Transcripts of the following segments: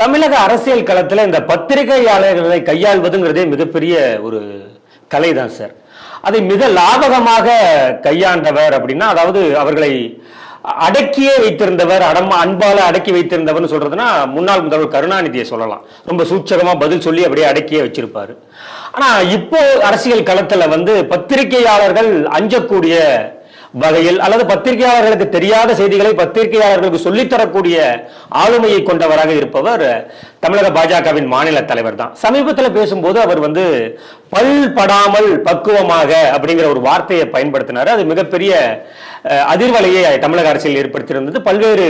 தமிழக அரசியல் களத்தில் இந்த பத்திரிகையாளர்களை கையாள்வதுங்கிறதே மிகப்பெரிய ஒரு கலை தான் சார். அதை மிக லாபகமாக கையாண்டவர் அப்படின்னா அதாவது அவர்களை அடக்கியே வைத்திருந்தவர் அடம் அன்பால அடக்கி வைத்திருந்தவர்னு சொல்றதுன்னா முன்னாள் முதல்வர் கருணாநிதியை சொல்லலாம். ரொம்ப சூட்சகமா பதில் சொல்லி அப்படியே அடக்கியே வச்சிருப்பாரு. ஆனா இப்போ அரசியல் களத்துல வந்து பத்திரிகையாளர்கள் அஞ்சக்கூடிய வகையில் அல்லது பத்திரிகையாளர்களுக்கு தெரியாத செய்திகளை பத்திரிகையாளர்களுக்கு சொல்லித்தரக்கூடிய ஆளுமையை கொண்டவராக இருப்பவர் தமிழக பாஜகவின் மாநில தலைவர் தான். சமீபத்தில் பேசும்போது அவர் வந்து பல் படாமல் பக்குவமாக அப்படிங்கிற ஒரு வார்த்தையை பயன்படுத்தினார். அது மிகப்பெரிய அதிர்வலையை தமிழக அரசியல் ஏற்படுத்தியிருந்தது. பல்வேறு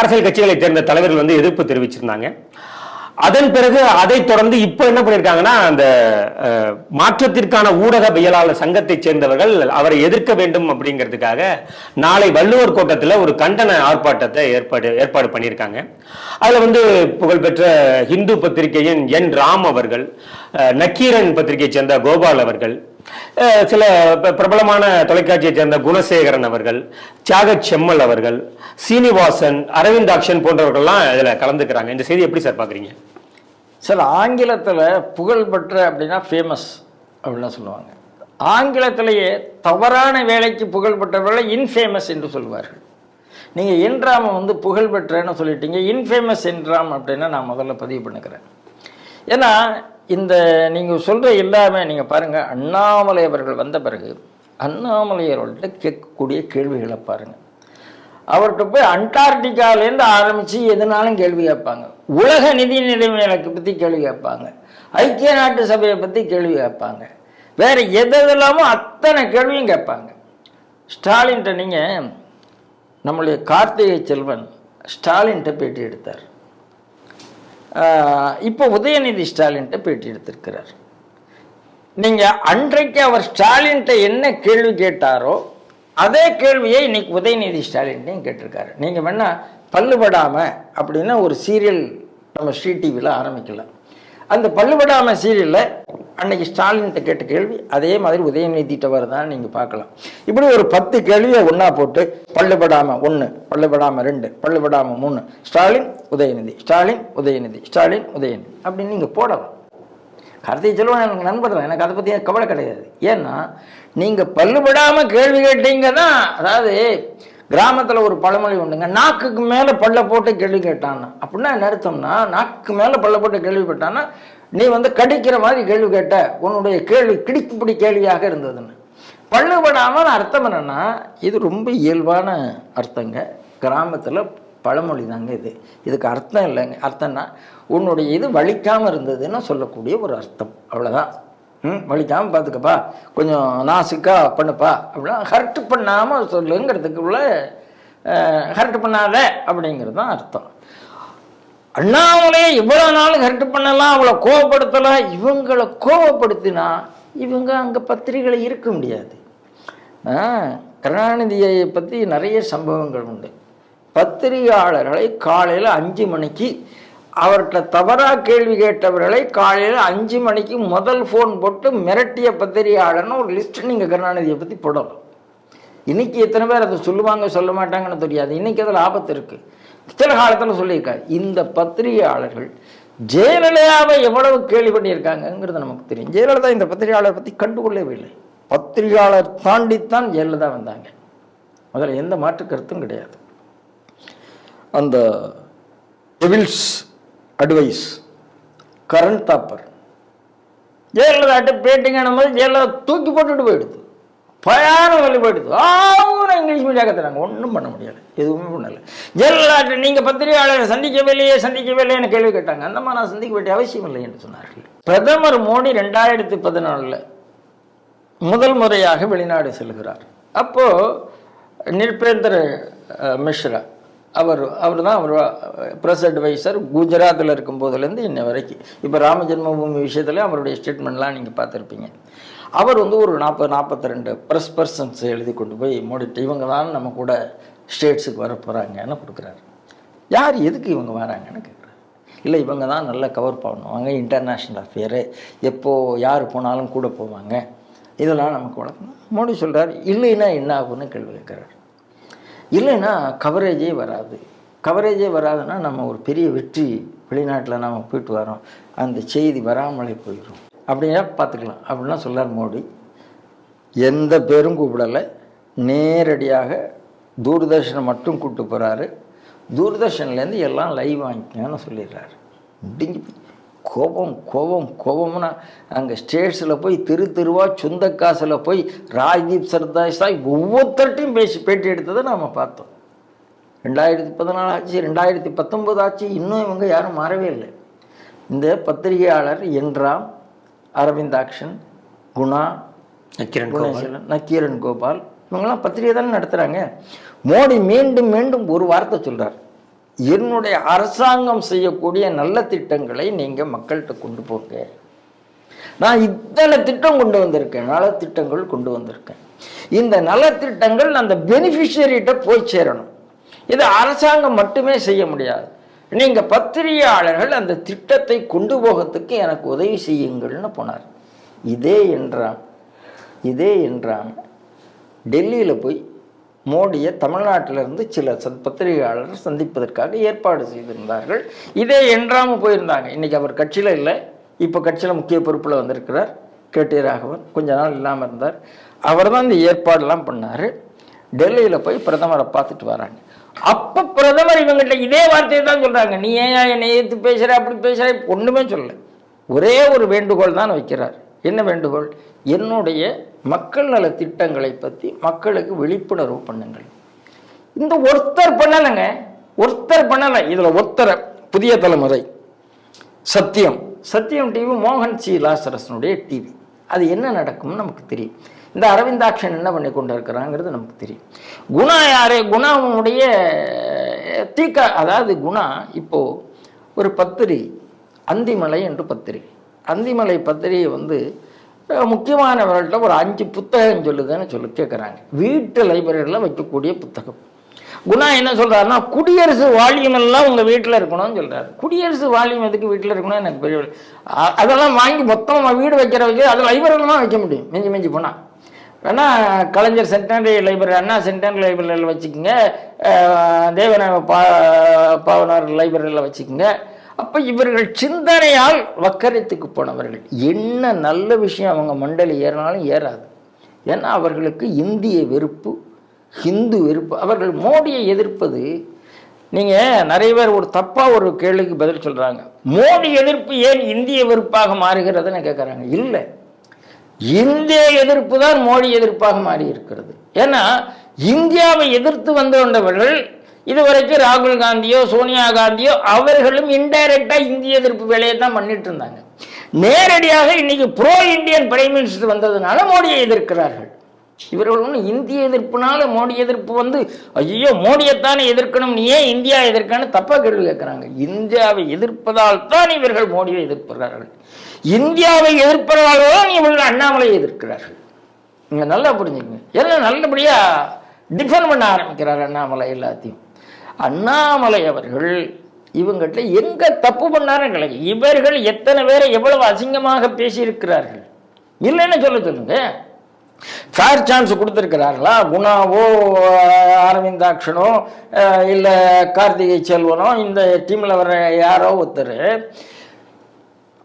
அரசியல் கட்சிகளை சேர்ந்த தலைவர்கள் வந்து எதிர்ப்பு தெரிவிச்சிருந்தாங்க. அதன் பிறகு அதை தொடர்ந்து இப்போ என்ன பண்ணியிருக்காங்கன்னா அந்த மாற்றத்திற்கான ஊடகவியலாளர் சங்கத்தை சேர்ந்தவர்கள் அவரை எதிர்க்க வேண்டும் அப்படிங்கிறதுக்காக நாளை வள்ளுவர் கோட்டத்தில் ஒரு கண்டன ஆர்ப்பாட்டத்தை ஏற்பாடு ஏற்பாடு பண்ணியிருக்காங்க. அதில் வந்து புகழ்பெற்ற ஹிந்து பத்திரிகையின் என் ராம் அவர்கள் நக்கீரன் பத்திரிகையை சேர்ந்த கோபால் அவர்கள் சில ப- பிரபலமான தொலைக்காட்சியைச் சேர்ந்த குணசேகரன் அவர்கள் தியாக செம்மல் அவர்கள் சீனிவாசன் அரவிந்தாக்ஷன் போன்றவர்கள்லாம் இதில் கலந்துக்கிறாங்க. இந்த செய்தி எப்படி சார் பார்க்குறீங்க சார் ஆங்கிலத்தில் புகழ்பெற்ற அப்படின்னா ஃபேமஸ் அப்படின்லாம் சொல்லுவாங்க. ஆங்கிலத்திலேயே தவறான வேலைக்கு புகழ்பெற்றவர்களை இன்ஃபேமஸ் என்று சொல்வார்கள். நீங்கள் இன்றாம வந்து புகழ்பெற்றன்னு சொல்லிட்டீங்க இன்ஃபேமஸ் என்றாம் அப்படின்னா நான் முதல்ல பதிவு பண்ணுக்கிறேன். ஏன்னா இந்த நீங்கள் சொல்கிற எல்லாமே நீங்கள் பாருங்கள் அண்ணாமலை அவர்கள் வந்த பிறகு அண்ணாமலை அவர்கள்ட்ட கேட்கக்கூடிய கேள்விகளை பாருங்கள் அவர்கிட்ட போய் அண்டார்டிகாலேருந்து ஆரம்பித்து எதுனாலும் கேள்வி கேட்பாங்க. உலக நிதி நிலைமைகளை பற்றி கேள்வி கேட்பாங்க. ஐக்கிய நாட்டு சபையை பற்றி கேள்வி கேட்பாங்க. வேற எதெல்லாமோ அத்தனை கேள்வியும் கேட்பாங்க. ஸ்டாலின்ட்ட நீங்கள் நம்முடைய கார்த்திகை செல்வன் ஸ்டாலின்ட்ட பேட்டி எடுத்தார். ஆஹ் இப்போ உதயநிதி ஸ்டாலின்ட்ட பேட்டி எடுத்திருக்கிறார். நீங்கள் அன்றைக்கு அவர் ஸ்டாலின்ட்ட என்ன கேள்வி கேட்டாரோ அதே கேள்வியை இன்னைக்கு உதயநிதி ஸ்டாலின்ட்டையும் கேட்டிருக்காரு. நீங்கள் வேணால் பல்லுபடாமல் அப்படின்னா ஒரு சீரியல் நம்ம ஸ்ரீ டிவியில் ஆரம்பிக்கலாம். அந்த பல்லுபடாமல் சீரியலில் அன்னைக்கு ஸ்டாலின்கிட்ட கேட்ட கேள்வி அதே மாதிரி உதயநிதிட்ட வருதான்னு நீங்கள் பார்க்கலாம். இப்படி ஒரு பத்து கேள்வியை ஒன்றா போட்டு பல்லுபடாம ஒன்று பல்லுபடாம ரெண்டு பல்லுபடாம மூணு ஸ்டாலின் உதயநிதி ஸ்டாலின் உதயநிதி ஸ்டாலின் உதயநிதி அப்படின்னு நீங்கள் போடலாம். கருத்தை செல்வன் எனக்கு நண்பர் தான் எனக்கு அதை பற்றி கவலை கிடையாது. ஏன்னா நீங்கள் பல்லுபடாமல் கேள்வி கேட்டீங்க தான் அதாவது கிராமத்தில் ஒரு பழமொழி உண்டுங்க நாக்குக்கு மேலே பல்ல போட்டு கேள்வி கேட்டான்னா. அப்படின்னா என்ன அர்த்தம்னா நாக்கு மேலே பல்ல போட்டு கேள்வி கேட்டான்னா நீ வந்து கடிக்கிற மாதிரி கேள்வி கேட்ட உன்னுடைய கேள்வி கிடிக்குப்பிடி கேள்வியாக இருந்ததுன்னு. பல்லுபடாமல் அர்த்தம் என்னென்னா இது ரொம்ப இயல்பான அர்த்தங்க. கிராமத்தில் பழமொழி தாங்க இது. இதுக்கு அர்த்தம் இல்லைங்க. அர்த்தம்னா உன்னுடைய இது வலிக்காமல் இருந்ததுன்னு சொல்லக்கூடிய ஒரு அர்த்தம். அவ்வளோதான் ம் வலிக்காமல் பார்த்துக்கப்பா கொஞ்சம் நாசுக்கா பண்ணுப்பா. அப்படின்னா ஹர்ட் பண்ணாமல் சொல்லுங்கிறதுக்கு உள்ள ஹர்ட் பண்ணாத அப்படிங்கிறது தான் அர்த்தம். அண்ணாமலே இவ்வளோ நாள் ஹர்ட் பண்ணலாம் அவளை கோவப்படுத்தலாம் இவங்களை கோவப்படுத்தினா இவங்க அங்கே பத்திரிகளை இருக்க முடியாது. கருணாநிதியை பற்றி நிறைய சம்பவங்கள் உண்டு. பத்திரிகையாளர்களை காலையில் அஞ்சு மணிக்கு அவர்கிட்ட தவறாக கேள்வி கேட்டவர்களை காலையில் அஞ்சு மணிக்கு முதல் ஃபோன் போட்டு மிரட்டிய பத்திரிகையாளர்னு ஒரு லிஸ்ட் நீங்கள் கருணாநிதியை பற்றி போடணும். இன்னைக்கு எத்தனை பேர் அதை சொல்லுவாங்க சொல்ல மாட்டாங்கன்னு தெரியாது. இன்னைக்கு அதில் ஆபத்து இருக்குது சில காலத்தில் சொல்லியிருக்காரு. இந்த பத்திரிகையாளர்கள் ஜெயலலிதாவை எவ்வளவு கேள்வி பண்ணியிருக்காங்கங்கிறது நமக்கு தெரியும். ஜெயலலிதா இந்த பத்திரிகையாளர் பற்றி கண்டுகொள்ளவே இல்லை. பத்திரிகையாளர் தாண்டித்தான் ஜெயலலிதா வந்தாங்க. அதில் எந்த மாற்று கருத்தும் கிடையாது. அந்த டெவில்ஸ் அட்வைஸ் கரண் தாப்பர் ஜெயலலிதாட்ட பேட்டிங்கான போது ஜெயலலிதா தூக்கி போட்டுட்டு போயிடுது. பயான வழி போயிடுது. அவங்க இங்கிலீஷ் மீடியா கத்துறாங்க. ஒன்றும் பண்ண முடியாது எதுவுமே பண்ணல. ஜெயலலிதாட்ட நீங்கள் பத்திரிகையாளரை சந்திக்கவில்லையே சந்திக்கவில்லையேன்னு கேள்வி கேட்டாங்க. அந்த மாதிரி நான் சந்திக்க வேண்டிய அவசியம் இல்லை என்று சொன்னார்கள். பிரதமர் மோடி ரெண்டாயிரத்தி பதினாலில் முதல் முறையாக வெளிநாடு செல்கிறார். அப்போது நிர்பேந்தர் மிஸ்ரா அவர் அவர் தான் அவர் ப்ரெஸ் அட்வைசர் குஜராத்தில் இருக்கும் போதுலேருந்து இன்ன வரைக்கும். இப்போ ராம ஜென்மபூமி விஷயத்தில் அவருடைய ஸ்டேட்மெண்ட்லாம் நீங்கள் பார்த்துருப்பீங்க. அவர் வந்து ஒரு நாற்பது நாற்பத்தி ரெண்டு ப்ரெஸ் பர்சன்ஸ் எழுதி கொண்டு போய் மோடிட்டு இவங்க தான் நம்ம கூட ஸ்டேட்ஸுக்கு வர போகிறாங்கன்னு கொடுக்குறாரு. யார் எதுக்கு இவங்க வராங்கன்னு கேட்குறாரு. இல்லை இவங்க தான் நல்லா கவர் பண்ணுவாங்க இன்டர்நேஷ்னல் அஃபேரு எப்போது யார் போனாலும் கூட போவாங்க. இதெல்லாம் நமக்கு வளர்க்கணும் மோடி சொல்கிறார் இல்லைன்னா என்ன ஆகும்னு கேள்வி கேட்குறாரு. இல்லைன்னா கவரேஜே வராது. கவரேஜே வராதுன்னா நம்ம ஒரு பெரிய வெற்றி வெளிநாட்டில் நம்ம போயிட்டு வரோம் அந்த செய்தி வராமலே போயிடும் அப்படின்னா பார்த்துக்கலாம். அப்படின்லாம் சொல்லார் மோடி. எந்த பேரும் கூப்பிடலை. நேரடியாக தூர்தர்ஷனை மட்டும் கூப்பிட்டு போகிறாரு தூர்தர்ஷன்லேருந்து எல்லாம் லைவ் வாங்கிக்கங்கன்னு சொல்லிடுறாரு. முடிஞ்சு போய் கோபம் கோபம் கோபம்னா அங்கே ஸ்டேட்ஸில் போய் தெரு தெருவா சொந்த காசில் போய் ராஜ்தீப் சர்தாய் ஒவ்வொருத்தர்ட்டையும் பேசி பேட்டி எடுத்ததை நாம் பார்த்தோம். ரெண்டாயிரத்தி பதினாலு ஆச்சு ரெண்டாயிரத்தி பத்தொம்போது ஆச்சு இன்னும் இவங்க யாரும் மாறவே இல்லை. இந்த பத்திரிகையாளர் என்றாம் அரவிந்தாக்ஷன் குணா நக்கீரன் கோபால். நக்கீரன் கோபால் இவங்கெல்லாம் பத்திரிகை தானே நடத்துகிறாங்க மோடி மீண்டும் மீண்டும் ஒரு வார்த்தை சொல்றார். என்னுடைய அரசாங்கம் செய்யக்கூடிய நல்ல திட்டங்களை நீங்கள் மக்கள்கிட்ட கொண்டு போங்க. நான் இத்தனை திட்டம் கொண்டு வந்திருக்கேன். நலத்திட்டங்கள் கொண்டு வந்திருக்கேன். இந்த நலத்திட்டங்கள் அந்த பெனிஃபிஷரிகிட்ட போய் சேரணும். இது அரசாங்கம் மட்டுமே செய்ய முடியாது. நீங்கள் பத்திரிகையாளர்கள் அந்த திட்டத்தை கொண்டு போகிறதுக்கு எனக்கு உதவி செய்யுங்கள்னு போனார். இதே என்றான். இதே என்றான். டெல்லியில் போய் மோடியை தமிழ்நாட்டிலிருந்து சில ச- பத்திரிகையாளர்கள் சந்திப்பதற்காக ஏற்பாடு செய்திருந்தார்கள். இதே என்றாமல் போயிருந்தாங்க. இன்றைக்கி அவர் கட்சியில் இல்லை. இப்போ கட்சியில் முக்கிய பொறுப்பில் வந்திருக்கிறார். கேடி ராகவன் கொஞ்ச நாள் இல்லாமல் இருந்தார். அவர் தான் இந்த ஏற்பாடெல்லாம் பண்ணார். டெல்லியில் போய் பிரதமரை பார்த்துட்டு வராங்க. அப்போ பிரதமர் இவங்ககிட்ட இதே வார்த்தையை தான் சொல்கிறாங்க நீ ஏன் என்னை ஏற்று பேசுகிற அப்படி பேசுகிற ஒன்றுமே சொல்லலை. ஒரே ஒரு வேண்டுகோள் தான் வைக்கிறார். என்ன வேண்டுகோள்? என்னுடைய மக்கள் நல திட்டங்களை பற்றி மக்களுக்கு விழிப்புணர்வு பண்ணுங்கள். இந்த ஒருத்தர் பண்ணலைங்க. ஒருத்தர் பண்ணலை. இதில் ஒருத்தரை புதிய தலைமுறை. சத்தியம். சத்தியம் டிவி மோகன் சி. லாசரசனுடைய டிவி அது என்ன நடக்கும்னு நமக்கு தெரியும். இந்த அரவிந்தாக்ஷன் என்ன பண்ணி கொண்டு இருக்கிறாங்கிறது நமக்கு தெரியும். குணா யாரே? குணாவுடைய தீக்கா அதாவது குணா இப்போது ஒரு பத்திரி அந்திமலை என்று பத்திரிகை அந்திமலை பத்திரிகை வந்து முக்கியமானவர்கள்ட்ட ஒரு அஞ்சு புத்தகம் சொல்லுதுன்னு சொல்லி கேட்குறாங்க வீட்டு லைப்ரரியில் வைக்கக்கூடிய புத்தகம். குணா என்ன சொல்கிறாருன்னா குடியரசு வால்யூம் எல்லாம் உங்கள் வீட்டில் இருக்கணும்னு சொல்கிறார் குடியரசு வால்யூம் எதுக்கு வீட்டில் இருக்கணும் எனக்கு பெரிய அதெல்லாம் வாங்கி மொத்தமாக வீடு வைக்கிற வைக்க அது லைப்ரரியெல்லாம் வைக்க முடியும். மிஞ்சி மிஞ்சி போனால் வேணா Kalaignar centenary library Anna centenary லைப்ரரியில் வச்சுக்கோங்க. அஹ், தேவன பா பாவனார் லைப்ரரியில் வச்சுக்கோங்க. அப்போ இவர்கள் சிந்தனையால் வக்கரத்துக்கு போனவர்கள். என்ன நல்ல விஷயம் அவங்க மண்டலி ஏறினாலும் ஏறாது. ஏன்னா அவர்களுக்கு இந்திய வெறுப்பு ஹிந்து வெறுப்பு. அவர்கள் மோடியை எதிர்ப்பது நீங்கள் நிறைய பேர் ஒரு தப்பாக ஒரு கேள்விக்கு பதில் சொல்கிறாங்க மோடி எதிர்ப்பு ஏன் இந்திய வெறுப்பாக மாறுகிறதுன்னு கேட்குறாங்க இல்லை. இந்திய எதிர்ப்பு தான் மோடி எதிர்ப்பாக மாறி இருக்கிறது ஏன்னா இந்தியாவை எதிர்த்து வந்து கொண்டவர்கள் இதுவரைக்கும் ராகுல் காந்தியோ சோனியா காந்தியோ அவர்களும் இன்டைரக்டாக இந்திய எதிர்ப்பு வேலையை தான் பண்ணிட்டு இருந்தாங்க. நேரடியாக இன்னைக்கு ப்ரோ இந்தியன் பிரைம் மினிஸ்டர் வந்ததுனால மோடியை எதிர்க்கிறார்கள். இவர்கள் ஒன்றும் இந்திய எதிர்ப்புனால மோடி எதிர்ப்பு வந்து ஐயோ மோடியைத்தானே எதிர்க்கணும் நீ ஏன் இந்தியா எதிர்க்கன்னு தப்பாக கேள்வி கேட்குறாங்க. இந்தியாவை எதிர்ப்பதால் தான் இவர்கள் மோடியை எதிர்க்கிறார்கள். இந்தியாவை எதிர்ப்பதாலோ இவர்கள் அண்ணாமலையை எதிர்க்கிறார்கள். நீங்கள் நல்லா புரிஞ்சுக்கங்க. எல்லாம் நல்லபடியாக டிஃபன் பண்ண ஆரம்பிக்கிறார் அண்ணாமலை எல்லாத்தையும். அண்ணாமலை அவர்கள் இவங்கிட்ட எங்க தப்பு பண்ணாருன்னு கிடையாது இவர்கள் எத்தனை பேரை எவ்வளவு அசிங்கமாக பேசியிருக்கிறார்கள்? இல்லைன்னு சொல்ல சொல்லுங்க. Fair chance கொடுத்துருக்கிறார்களா? குணாவோ அரவிந்தாக்ஷனோ இல்லை கார்த்திகை செல்வனோ இந்த டீமில் வர யாரோ ஒருத்தர்.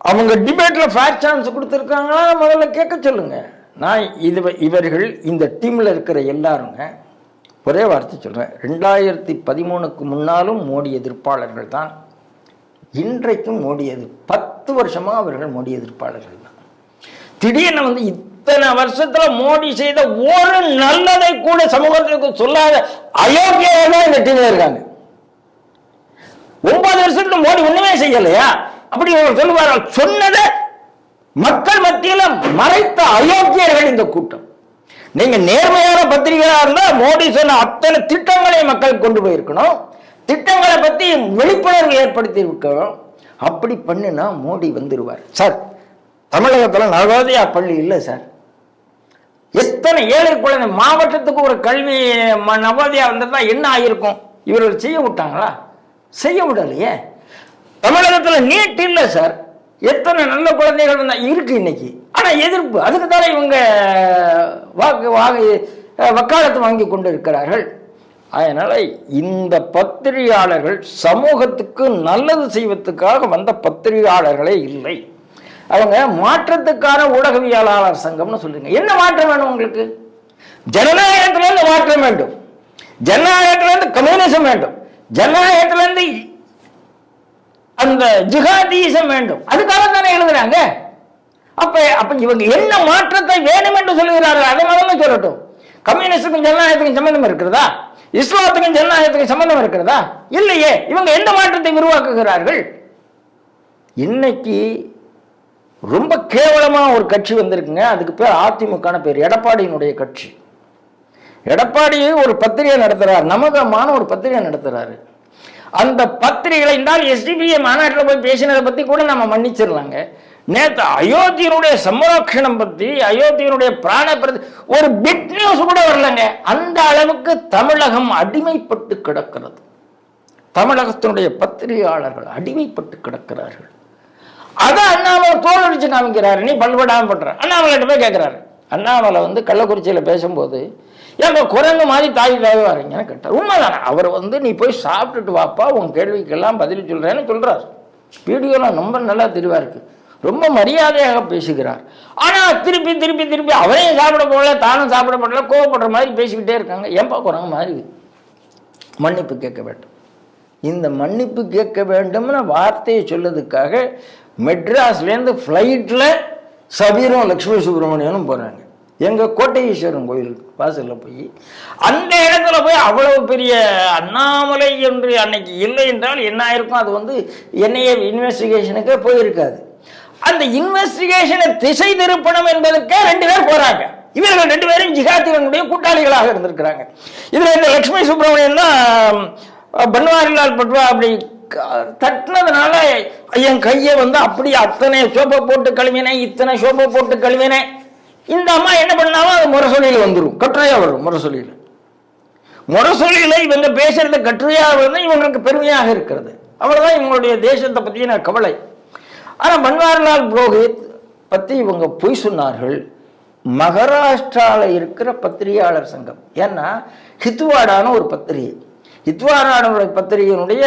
அவங்க டிபேட்டில் ஃபேர் சான்ஸ் கொடுத்துருக்காங்களா? முதல்ல கேட்க சொல்லுங்க. நான் இது இவர்கள் இந்த டீமில் இருக்கிற எல்லாருங்க ஒரே வார்த்தை சொல்றேன். ரெண்டாயிரத்தி பதிமூணுக்கு முன்னாலும் மோடி எதிர்ப்பாளர்கள் தான். இன்றைக்கும் மோடி எதிர் பத்து வருஷமா அவர்கள் மோடி எதிர்ப்பாளர்கள் தான். திடீர்னு வந்து இத்தனை வருஷத்துல மோடி செய்த ஒரு நல்லதை கூட சமூகத்திற்கு சொல்லாத அயோக்கியாக தான் இந்த டீம்ல இருக்காங்க. ஒன்பது வருஷத்துல மோடி ஒண்ணுமே செய்யலையா? அப்படி இவர் சொல்லுவார்கள் சொன்னதை மக்கள் மத்தியில மறைத்த அயோக்கியர்கள் இந்த கூட்டம். நீங்க நேர்மையான பத்திரிகையா இருந்தா மோடி சொன்ன அத்தனை திட்டங்களை மக்கள் கொண்டு போயிருக்கணும். திட்டங்களை பத்தி விழிப்புணர்வு ஏற்படுத்தி இருக்கணும். அப்படி பண்ணுனா மோடி வந்துருவார். சார் தமிழகத்துல நவோதயா பள்ளி இல்லை சார். எத்தனை ஏழை குழந்தை மாவட்டத்துக்கு ஒரு கல்வி ம- நவோதயா வந்திருந்தா என்ன ஆயிருக்கும்? இவர்கள் செய்ய விட்டாங்களா? செய்ய விடலையே. தமிழகத்துல நீட் இல்லை சார். எத்தனை நல்ல குழந்தைகள் வந்தா இருக்கு இன்னைக்கு. ஆனா எதிர்ப்பு அதுக்கு தானே இவங்க வாக்கு வாங்கி வக்காலத்து வாங்கி கொண்டு இருக்கிறார்கள் அதனால இந்த பத்திரிகையாளர்கள் சமூகத்துக்கு நல்லது செய்வதற்காக வந்த பத்திரிகையாளர்களே இல்லை. அவங்க மாற்றத்துக்கான ஊடகவியலாளர் சங்கம்னு சொல்லுங்க. என்ன மாற்றம் வேணும் உங்களுக்கு? ஜனநாயகத்திலிருந்து மாற்றம் வேண்டும். ஜனநாயகத்திலிருந்து கம்யூனிசம் வேண்டும். ஜனநாயகத்திலிருந்து அந்த ஜிஹாதீசம் வேண்டும். அதுக்காக தானே எழுதுறாங்க. அப்ப அப்ப இவங்க என்ன மாற்றத்தை வேணும் அதை கம்யூனிஸ்டுக்கும் ஜனநாயகத்துக்கும் சம்பந்தம் இருக்கிறதா? இஸ்லாத்துக்கும் ஜனநாயகத்துக்கும் சம்பந்தம் இருக்கிறதா? இல்லையே. இவங்க எந்த மாற்றத்தை உருவாக்குகிறார்கள்? இன்னைக்கு ரொம்ப கேவலமா ஒரு கட்சி வந்திருக்குங்க. அதுக்கு பேர் அதிமுகன பேர். எடப்பாடியினுடைய கட்சி. எடப்பாடி ஒரு பத்திரிகை நடத்துறார். நமகமான ஒரு பத்திரிகை நடத்துறாரு. அந்த பத்திரிகைகளை என்றால் எஸ்டிபிஏ மாநாட்டில் போய் பேசினதை பத்தி கூட நம்ம மன்னிச்சிடலாங்க. நேற்று அயோத்தியனுடைய சமரோக்ஷணம் பத்தி அயோத்தியனுடைய பிராண பிரதி ஒரு பிட் நியூஸ் கூட வரலங்க. அந்த அளவுக்கு தமிழகம் அடிமைப்பட்டு கிடக்கிறது. தமிழகத்தினுடைய பத்திரிகையாளர்கள் அடிமைப்பட்டு கிடக்கிறார்கள். அதை அண்ணாமலை தோல் அடிச்சு காமிக்கிறாரு. நீ பல்படாம பண்ற. அண்ணாமலை போய் கேட்கிறாரு அண்ணாமலை வந்து கள்ளக்குறிச்சியில பேசும்போது ஏன் குரங்கு மாதிரி தாய் தாய் வரீங்கன்னு கேட்டார். உண்மைதானே. அவர் வந்து நீ போய் சாப்பிட்டுட்டு வாப்பா. உன் கேள்விக்கெல்லாம் பதில் சொல்றேன்னு சொல்றாரு. வீடியோலாம் ரொம்ப நல்லா தெளிவா இருக்கு. ரொம்ப மரியாதையாக பேசுகிறார். ஆனால் திருப்பி திருப்பி திருப்பி அவரையும் சாப்பிட போடல தானும் சாப்பிட போடல கோவப்படுற மாதிரி பேசிக்கிட்டே இருக்காங்க. ஏன் பார்க்குறாங்க மாதிரி மன்னிப்பு கேட்க வேண்டும். இந்த மன்னிப்பு கேட்க வேண்டும்னு வார்த்தையை சொல்லதுக்காக மெட்ராஸ்லேருந்து ஃப்ளைட்டில் சபீரும் லக்ஷ்மி சுப்பிரமணியனும் போகிறாங்க எங்கள் கோட்டையீஸ்வரன் கோயில் வாசலில் போய் அந்த இடத்துல போய் அவ்வளவு பெரிய அண்ணாமலை என்று அன்னைக்கு இல்லை என்றால் என்ன ஆயிருக்கும்? அது வந்து என்ஐஏ இன்வெஸ்டிகேஷனுக்கே போயிருக்காது. அந்த இன்வெஸ்டிகேஷனை திசை திருப்பணம் என்பதற்கே ரெண்டு பேர் போறாங்க. இவர்கள் ரெண்டு பேரும் ஜிகாத்திகளுடைய கூட்டாளிகளாக இருந்திருக்கிறாங்க. இதுல இந்த லட்சுமி சுப்பிரமணியன் தான் பன்வாரிலால் பட்வா அப்படி தட்டினதுனால என் கையை வந்து அப்படி அத்தனை சோப்பை போட்டு கழுவினேன் இத்தனை சோப்பை போட்டு கழுவினேன். இந்த அம்மா என்ன பண்ணாலும் அது முரசொலியில் வந்துடும் கட்டுரையா வரும் முரசொலியில். முரசொலியில இவங்க பேசுறது கட்டுரையாக வந்து இவங்களுக்கு பெருமையாக இருக்கிறது. அவ்வளவுதான் இவங்களுடைய தேசத்தை பற்றின கவலை. ஆனால் பன்வாரிலால் புரோஹித் பற்றி இவங்க பொய் சொன்னார்கள். மகாராஷ்டிராவில் இருக்கிற பத்திரிகையாளர் சங்கம். ஏன்னா ஹித்வாடான ஒரு பத்திரிகை. ஹித்வாடான பத்திரிகையினுடைய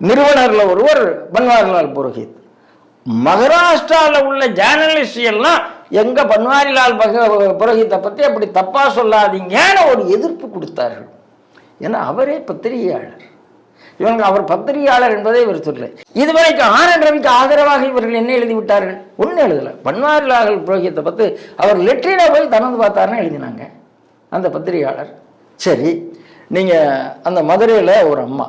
நிறுவனரில் நிறுவனர்ல ஒருவர் பன்வாரிலால் புரோஹித். மகாராஷ்டிராவில் உள்ள ஜேர்னலிஸ்ட் எல்லாம் எங்க பன்வாரிலால் புரோஹித்தை பத்தி அப்படி தப்பா சொல்லாதீங்கன்னு ஒரு எதிர்ப்பு கொடுத்தார்கள். ஏன்னா அவரே பத்திரிகையாளர். இவங்க அவர் பத்திரிகையாளர் என்பதை இவர் சொல்லல. இதுவரைக்கும் ஆனந்த் ரவிக்கு ஆதரவாக இவர்கள் என்ன எழுதி விட்டார்கள் ஒன்றும் எழுதல. பன்வாரிலால் புரோஹித்தை பத்தி அவர் லெட்டரில போய் திறந்து பார்த்தாருன்னு எழுதினாங்க. அந்த பத்திரிகையாளர் சரி நீங்க அந்த மதுரையில ஒரு அம்மா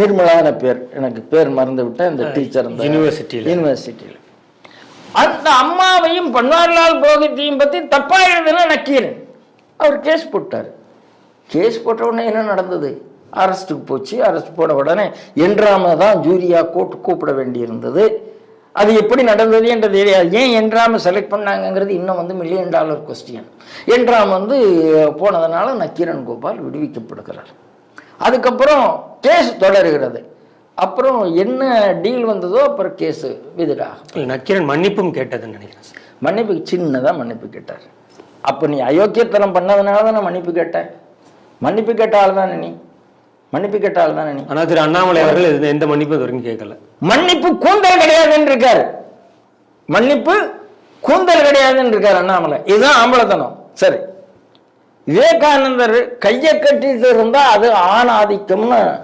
நிர்மலான பேர் எனக்கு பேர் மறந்து விட்டேன் இந்த டீச்சர் இந்த யூனிவர்சிட்டியில. யூனிவர்சிட்டியில் அந்த அம்மாவையும் பன்வாரிலால் புரோஹித்தையும் பத்தி தப்பா எழுதுன நக்கீரன் அவர் கேஸ் போட்டார். கேஸ் போட்ட உடனே என்ன நடந்தது? அரெஸ்ட்டுக்கு போச்சு அரெஸ்ட் போன உடனே என்றாம தான் ஜூரியா கோர்ட் கூப்பிட வேண்டியிருந்தது. அது எப்படி நடந்தது என்றது தெரியாது. ஏன் என்றாம செலக்ட் பண்ணாங்கங்கிறது இன்னும் வந்து மில்லியன் டாலர் கொஸ்டின் என்றாம் வந்து போனதுனால நக்கீரன் கோபால் விடுவிக்கப்படுகிறார். அதுக்கப்புறம் கேஸ் தொடருகிறது. அப்புறம் என்ன டீல் வந்ததோ அப்புறம் கேஸ் விதிடாகும் இல்ல, நக்கீரன் மன்னிப்பும் கேட்டதுன்னு நினைக்கிறேன். மன்னிப்பு சின்னதாக மன்னிப்பு கேட்டார். அப்போ நீ அயோக்கியத்தனம் பண்ணதுனால தான் நான் மன்னிப்பு கேட்டேன் மன்னிப்பு கேட்ட ஆள் தானே நீ? மன்னிப்பு கேட்ட ஆள் தானே நீ ஆனா திரு அண்ணாமலை அவர்கள் எந்த- இது வரைக்கும் கேட்கல. மன்னிப்பு கூந்தல் கிடையாதுன்னு இருக்காரு மன்னிப்பு கூந்தல் கிடையாதுன்னு இருக்காரு அண்ணாமலை. இதுதான் ஆம்பளத்தனம். சரி. விவேகானந்தர் கையை கட்டிட்டு இருந்தா அது ஆண் ஆதிக்கம்னு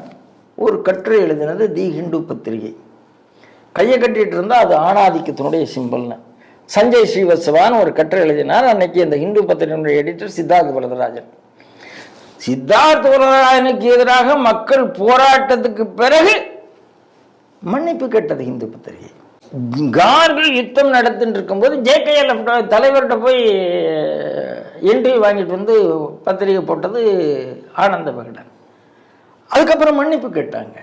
ஒரு கட்டுரை எழுதினது தி ஹிந்து பத்திரிகை. கையை கட்டிட்டு இருந்தா அது ஆணாதிக்கத்தினுடைய சிம்பல்னு. சஞ்சய் ஸ்ரீவத்சவான்னு ஒரு கட்டுரை எழுதினார். அன்னைக்கு இந்த ஹிந்து பத்திரிகையினுடைய எடிட்டர் சித்தார்த் வரதராஜன் சித்தார்த்த வரதராஜனுக்கு எதிராக மக்கள் போராட்டத்துக்கு பிறகு மன்னிப்பு கேட்டது இந்து பத்திரிகை. கார்கள் யுத்தம் நடத்திட்டு இருக்கும்போது ஜேகேஎல் தலைவர்கிட்ட போய் என்ட்ரி வாங்கிட்டு வந்து பத்திரிகை போட்டது ஆனந்த விகடன் அதுக்கப்புறம் மன்னிப்பு கேட்டாங்க.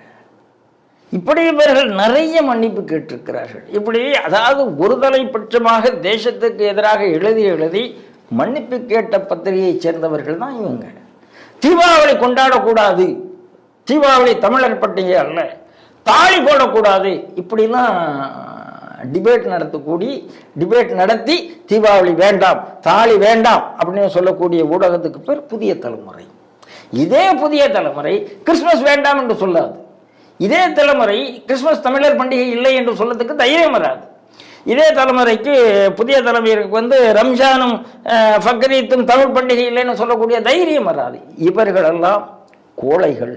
இப்படி இவர்கள் நிறைய மன்னிப்பு கேட்டிருக்கிறார்கள். இப்படி அதாவது ஒருதலை பட்சமாக தேசத்துக்கு எதிராக எழுதி எழுதி மன்னிப்பு கேட்ட பத்திரிகையைச் சேர்ந்தவர்கள் தான் இவங்க. தீபாவளி கொண்டாடக்கூடாது. தீபாவளி தமிழர் பண்டிகை அல்ல. தாலி போடக்கூடாது. இப்படிலாம் டிபேட் நடத்தக்கூடி டிபேட் நடத்தி தீபாவளி வேண்டாம் தாலி வேண்டாம் அப்படின்னு சொல்லக்கூடிய ஊடகத்துக்கு பேர் புதிய தலைமுறை. இதே புதிய தலைமுறை கிறிஸ்மஸ் வேண்டாம் என்று சொல்லாது. இதே தலைமுறை கிறிஸ்மஸ் தமிழர் பண்டிகை இல்லை என்று சொல்லத்துக்கு தைரியம் வராது. இதே தலைமுறைக்கு புதிய தலைமுறைக்கு வந்து ரம்ஜானும் ஃபக்ரீத்தும் தமிழ் பண்டிகை இல்லைன்னு சொல்லக்கூடிய தைரியம் வராது. இவர்களெல்லாம் கோழைகள்.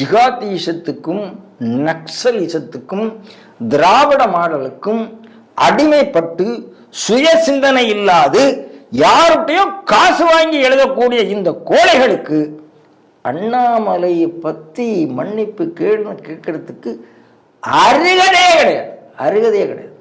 ஜிகாதீசத்துக்கும் நக்சலிசத்துக்கும் திராவிட மாடலுக்கும் அடிமைப்பட்டு சுய சிந்தனை இல்லாது யார்கிட்டயோ காசு வாங்கி எழுதக்கூடிய இந்த கோழைகளுக்கு அண்ணாமலையை பற்றி மன்னிப்பு கேள்வி கேட்கறதுக்கு அருகதே கிடையாது. அருகதே கிடையாது.